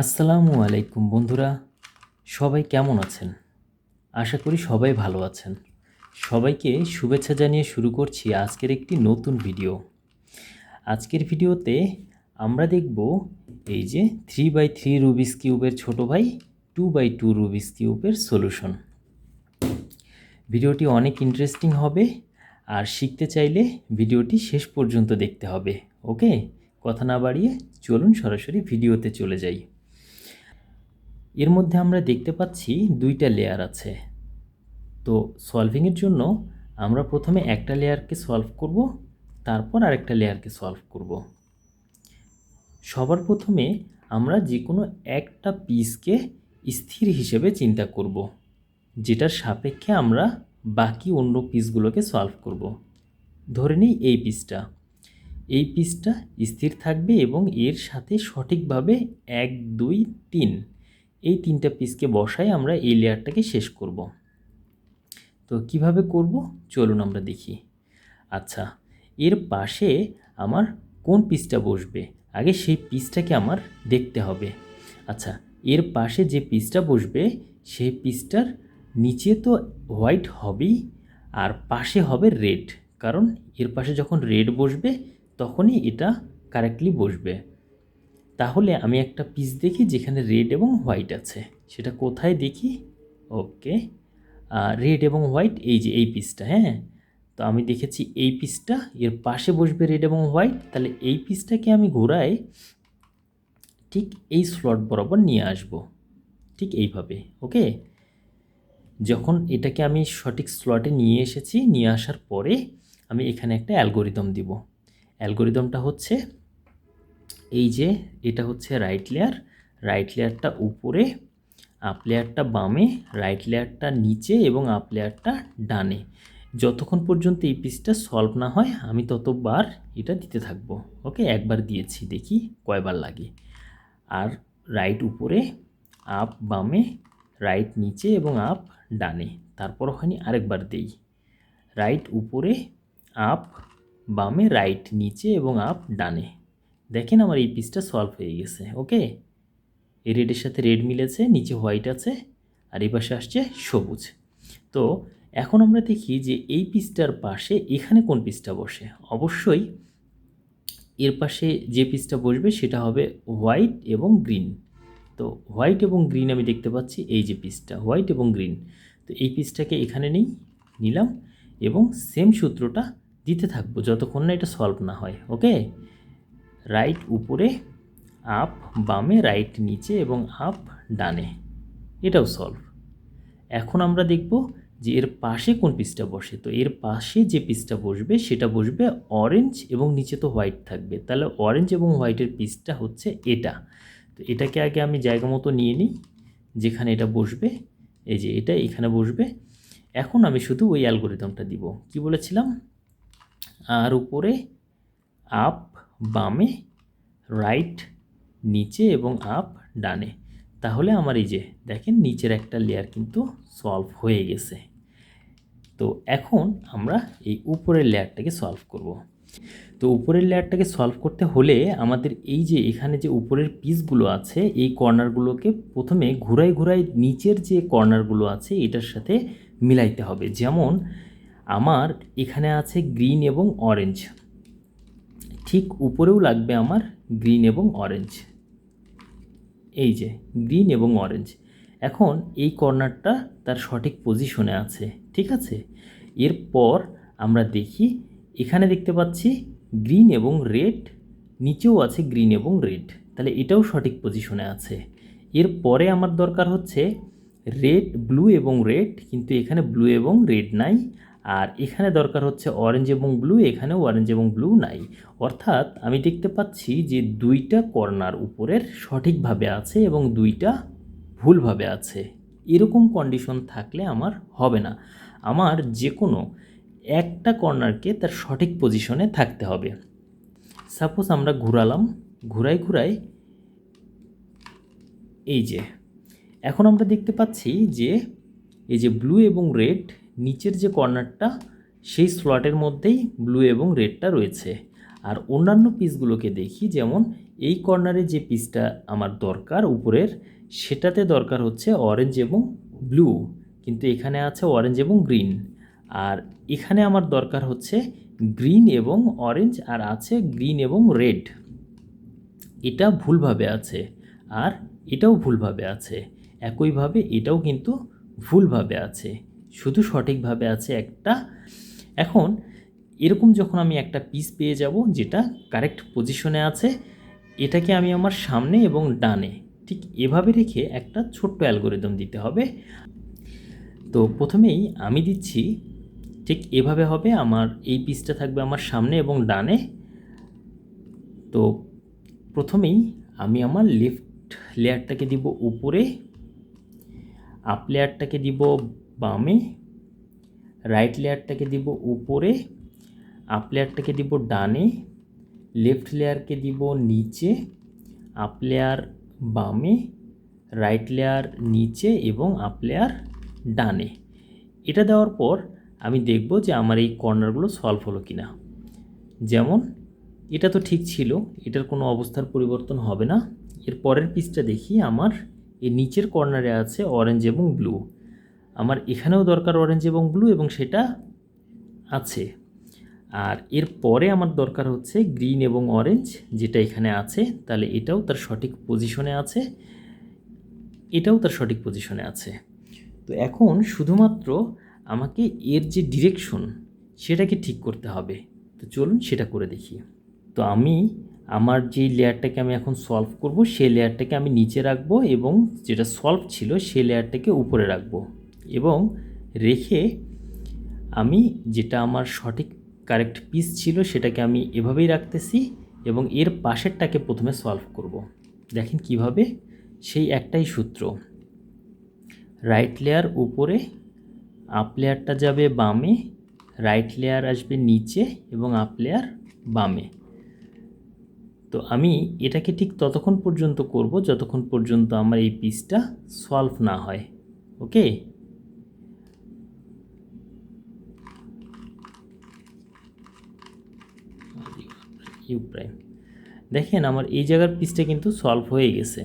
আসসালামু আলাইকুম বন্ধুরা। সবাই কেমন আছেন? আশা করি সবাই ভালো আছেন। সবাইকে শুভেচ্ছা জানিয়ে শুরু করছি আজকের একটি নতুন ভিডিও। আজকের ভিডিওতে আমরা দেখব এই যে থ্রি বাই থ্রি রুবিস কিউবের ছোটো ভাই টু বাই টু রুবিস কিউবের সলিউশন ভিডিওটি অনেক ইন্টারেস্টিং হবে আর শিখতে চাইলে ভিডিওটি শেষ পর্যন্ত দেখতে হবে ওকে কথা না বাড়িয়ে চলুন সরাসরি ভিডিওতে চলে যাই। এর মধ্যে আমরা দেখতে পাচ্ছি দুইটা লেয়ার আছে। তো সলভিংয়ের জন্য আমরা প্রথমে একটা লেয়ারকে সলভ করব, তারপর আরেকটা লেয়ারকে সলভ করব। সবার প্রথমে আমরা যে কোনো একটা পিসকে স্থির হিসেবে চিন্তা করব, যেটার সাপেক্ষে আমরা বাকি অন্য পিসগুলোকে সলভ করব। ধরে নিই এই পিসটা এই পিসটা স্থির থাকবে এবং এর সাথে সঠিকভাবে এক, দুই, তিন এই তিনটা পিসকে বসাই আমরা এই লেয়ারটাকে শেষ করব। তো কীভাবে করব? চলুন আমরা দেখি। আচ্ছা এর পাশে আমার কোন পিসটা বসবে? আগে সেই পিসটাকে আমার দেখতে হবে। আচ্ছা এর পাশে যে পিসটা বসবে, সেই পিসটার নিচে তো হোয়াইট হবেই, আর পাশে হবে রেড। কারণ এর পাশে যখন রেড বসবে, তখনই এটা কারেক্টলি বসবে। তাহলে আমি একটা পিস দেখি যেখানে রেড এবং হোয়াইট আছে। সেটা কোথায় দেখি? ওকে রেড এবং হোয়াইট এই যে এই পিসটা হ্যাঁ? তো আমি দেখেছি এই পিসটা এর পাশে বসবে রেড এবং হোয়াইট তাহলে এই পিসটাকে আমি ঘোরাই, ঠিক এই স্লট বরাবর নিয়ে আসব। ঠিক এইভাবে ওকে যখন এটাকে আমি সঠিক স্লটে নিয়ে এসেছি, নিয়ে আসার পরে আমি এখানে একটা অ্যালগোরিদম দিব। অ্যালগোরিদমটা হচ্ছে এই যে এটা হচ্ছে রাইট লেয়ার রাইট লেয়ারটা উপরে আপ লেয়ারটা বামে রাইট লেয়ারটা নিচে এবং আপ লেয়ারটা ডানে। যতক্ষণ পর্যন্ত এই পিসটা সলভ না হয়, আমি ততবার এটা দিতে থাকব ওকে একবার দিয়েছি, দেখি কয়বার লাগে। আর রাইট উপরে আপ বামে রাইট নিচে এবং আপ ডানে। তারপর ওখানে আরেকবার দেই। রাইট উপরে আপ বামে রাইট নিচে এবং আপ ডানে। দেখেন আমার এই পিসটা সলভ হয়ে গেছে ওকে এই রেডের সাথে রেড মিলেছে, নিচে হোয়াইট আছে, আর এই পাশে আসছে সবুজ। তো এখন আমরা দেখি যে এই পিসটার পাশে এখানে কোন পিসটা বসে? অবশ্যই এর পাশে যে পিসটা বসবে সেটা হবে হোয়াইট এবং গ্রিন তো হোয়াইট এবং গ্রিন আমি দেখতে পাচ্ছি, এই যে পিসটা হোয়াইট এবং গ্রিন তো এই পিসটাকে এখানে নেই, নিলাম এবং সেম সূত্রটা দিতে থাকব, যতক্ষণ না এটা সলভ না হয় ওকে রাইট উপরে আপ বামে রাইট নিচে এবং আপ ডানে। এটাও সলভ এখন আমরা দেখব যে এর পাশে কোন পিসটা বসে। তো এর পাশে যে পিসটা বসবে, সেটা বসবে অরেঞ্জ এবং নিচে তো হোয়াইট থাকবে। তাহলে অরেঞ্জ এবং হোয়াইটের পিসটা হচ্ছে এটা। তো এটাকে আগে আমি জায়গা মতো নিয়ে নিই, যেখানে এটা বসবে। এই যে এটা এখানে বসবে। এখন আমি শুধু ওই অ্যালগোরিদমটা দিব। কি বলেছিলাম? আর উপরে আপ বামে রাইট নিচে এবং আপ ডানে। তাহলে আমার এই যে, দেখেন নিচের একটা লেয়ার কিন্তু সলভ হয়ে গেছে। তো এখন আমরা এই উপরের লেয়ারটাকে সলভ করব। তো উপরের লেয়ারটাকে সলভ করতে হলে আমাদের এই যে, এখানে যে উপরের পিসগুলো আছে, এই কর্নারগুলোকে প্রথমে ঘুরাই ঘুরাই নিচের যে কর্নারগুলো আছে, এটার সাথে মিলাইতে হবে। যেমন, আমার এখানে আছে গ্রিন এবং অরেঞ্জ ঠিক উপরেও লাগবে আমার গ্রিন এবং অরেঞ্জ এই যে, গ্রিন এবং অরেঞ্জ এখন এই কর্নারটা তার সঠিক পজিশনে আছে, ঠিক আছে? এরপর আমরা দেখি, এখানে দেখতে পাচ্ছি গ্রিন এবং রেড নিচেও আছে গ্রিন এবং রেড তাহলে এটাও সঠিক পজিশনে আছে। এরপরে আমার দরকার হচ্ছে রেড ব্লু এবং রেড কিন্তু এখানে ব্লু এবং রেড নাই। আর এখানে দরকার হচ্ছে অরেঞ্জ এবং ব্লু এখানেও অরেঞ্জ এবং ব্লু নাই। অর্থাৎ আমি দেখতে পাচ্ছি যে দুইটা কর্নার উপরের সঠিকভাবে আছে এবং দুইটা ভুলভাবে আছে। এরকম কন্ডিশন থাকলে আমার হবে না। আমার যে কোনো একটা কর্নারকে তার সঠিক পজিশনে থাকতে হবে। সাপোজ আমরা ঘুরালাম ঘুরাই ঘুরাই এই যে, এখন আমরা দেখতে পাচ্ছি যে, এই যে ব্লু এবং রেড নিচের যে কর্নারটা, সেই স্লটের মধ্যেই ব্লু এবং রেডটা রয়েছে। আর অন্যান্য পিসগুলোকে দেখি, যেমন এই কর্নারে যে পিসটা আমার দরকার উপরের, সেটাতে দরকার হচ্ছে অরেঞ্জ এবং ব্লু কিন্তু এখানে আছে অরেঞ্জ এবং গ্রিন আর এখানে আমার দরকার হচ্ছে গ্রিন এবং অরেঞ্জ আর আছে গ্রিন এবং রেড এটা ভুলভাবে আছে, আর এটাও ভুলভাবে আছে। একইভাবে এটাও কিন্তু ভুলভাবে আছে। শুধু সঠিকভাবে আছে একটা। এখন এরকম যখন আমি একটা পিস পেয়ে যাব যেটা কারেক্ট পজিশনে আছে, এটাকে আমি আমার সামনে এবং ডানে ঠিক এভাবে রেখে একটা ছোট্ট অ্যালগোরিদম দিতে হবে। তো প্রথমেই আমি দিচ্ছি ঠিক এভাবে হবে আমার এই পিসটা থাকবে আমার সামনে এবং ডানে। তো প্রথমেই আমি আমার লেফট লেয়ারটাকে দিব উপরে আপ লেয়ারটাকে দিব বামে রাইট লেয়ারটাকে দিব উপরে আপ লেয়ারটাকে দিব ডানে লেফট লেয়ারকে দিব নিচে আপ লেয়ার বামে রাইট লেয়ার নিচে এবং আপ লেয়ার ডানে। এটা দেওয়ার পর আমি দেখব যে আমার এই কর্নারগুলো সলভ হলো কি না যেমন, এটা তো ঠিক ছিল, এটার কোনো অবস্থার পরিবর্তন হবে না। এর পরের পিসটা দেখি, আমার এই নিচের কর্নারে আছে অরেঞ্জ এবং ব্লু আমার এখানেও দরকার অরেঞ্জ এবং ব্লু এবং সেটা আছে। আর এর পরে আমার দরকার হচ্ছে গ্রিন এবং অরেঞ্জ যেটা এখানে আছে, তাহলে এটাও তার সঠিক পজিশনে আছে, এটাও তার সঠিক পজিশনে আছে। তো এখন শুধুমাত্র আমাকে এর যে ডিরেকশন সেটাকে ঠিক করতে হবে। তো চলুন সেটা করে দেখি। তো আমি আমার যেই লেয়ারটাকে আমি এখন সলভ করব, সেই লেয়ারটাকে আমি নিচে রাখব এবং যেটা সলভ ছিল সেই লেয়ারটাকে উপরে রাখব। এবং রেখে আমি যেটা আমার সঠিক কারেক্ট পিস ছিল সেটাকে আমি এভাবেই রাখতেছি এবং এর পাশেরটাকে প্রথমে সলভ করব। দেখেন কীভাবে? সেই একটাই সূত্র। রাইট লেয়ার উপরে আপ লেয়ারটা যাবে বামে রাইট লেয়ার আসবে নিচে এবং আপ লেয়ার বামে। তো আমি এটাকে ঠিক ততক্ষণ পর্যন্ত করব যতক্ষণ পর্যন্ত আমার এই পিসটা সলভ না হয়। ওকে ইউ প্রাইম দেখেন আমার এই জায়গার পিসটা কিন্তু সলভ হয়ে গেছে।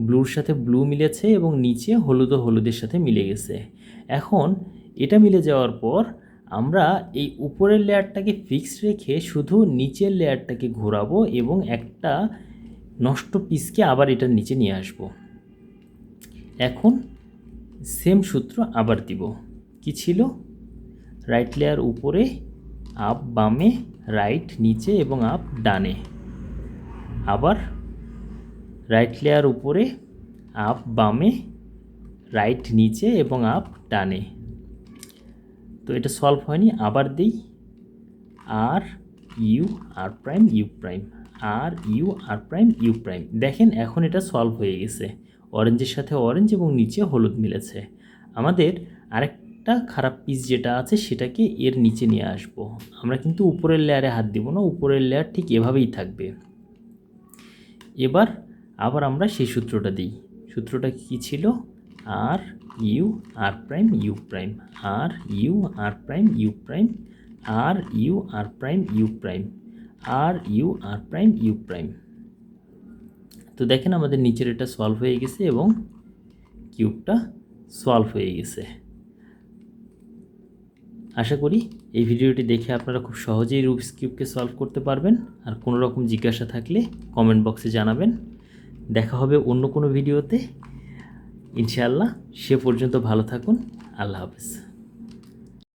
ব্লুর সাথে ব্লু মিলেছে এবং নিচে হলুদ ও হলুদের সাথে মিলে গেছে। এখন এটা মিলে যাওয়ার পর আমরা এই উপরের লেয়ারটাকে ফিক্সড রেখে শুধু নিচের লেয়ারটাকে ঘোরাবো এবং একটা নষ্ট পিসকে আবার এটার নিচে নিয়ে আসব। এখন সেম সূত্র আবার দিব। কি ছিল? রাইট লেয়ার উপরে আপ বামে রাইট নিচে এবং আপ ডানে। আবার রাইট লেয়ার উপরে আপ বামে রাইট নিচে এবং আপ ডানে। তো এটা সলভ হয়নি, আবার দিই। R U R prime U prime R U R prime U prime দেখেন, এখন এটা সলভ হয়ে গেছে। অরেঞ্জের সাথে অরেঞ্জ এবং নিচে হলুদ মিলেছে। আমাদের আরেকটা খারাপ পিস যেটা আছে সেটাকে এর নিচে নিয়ে আসব। আমরা কিন্তু উপরের লেয়ারে হাত দিব না, উপরের লেয়ার ঠিক এভাবেই থাকবে। এবার আবার আমরা সেই সূত্রটা দিই। সূত্রটা কী ছিল? R U R prime U prime R U R prime U prime R U R prime U prime R U R prime U prime তো দেখেন আমাদের নিচের এটা সলভ হয়ে গেছে এবং কিউবটা সলভ হয়ে গেছে। আশা করি এই ভিডিওটি দেখে আপনারা খুব সহজেই রুবিক্স কিউবকে সলভ করতে পারবেন। আর কোনো রকম জিজ্ঞাসা থাকলে কমেন্ট বক্সে জানাবেন। দেখা হবে অন্য কোনো ভিডিওতে। ইনশাআল্লাহ সে পর্যন্ত ভালো থাকুন। আল্লাহ হাফেজ।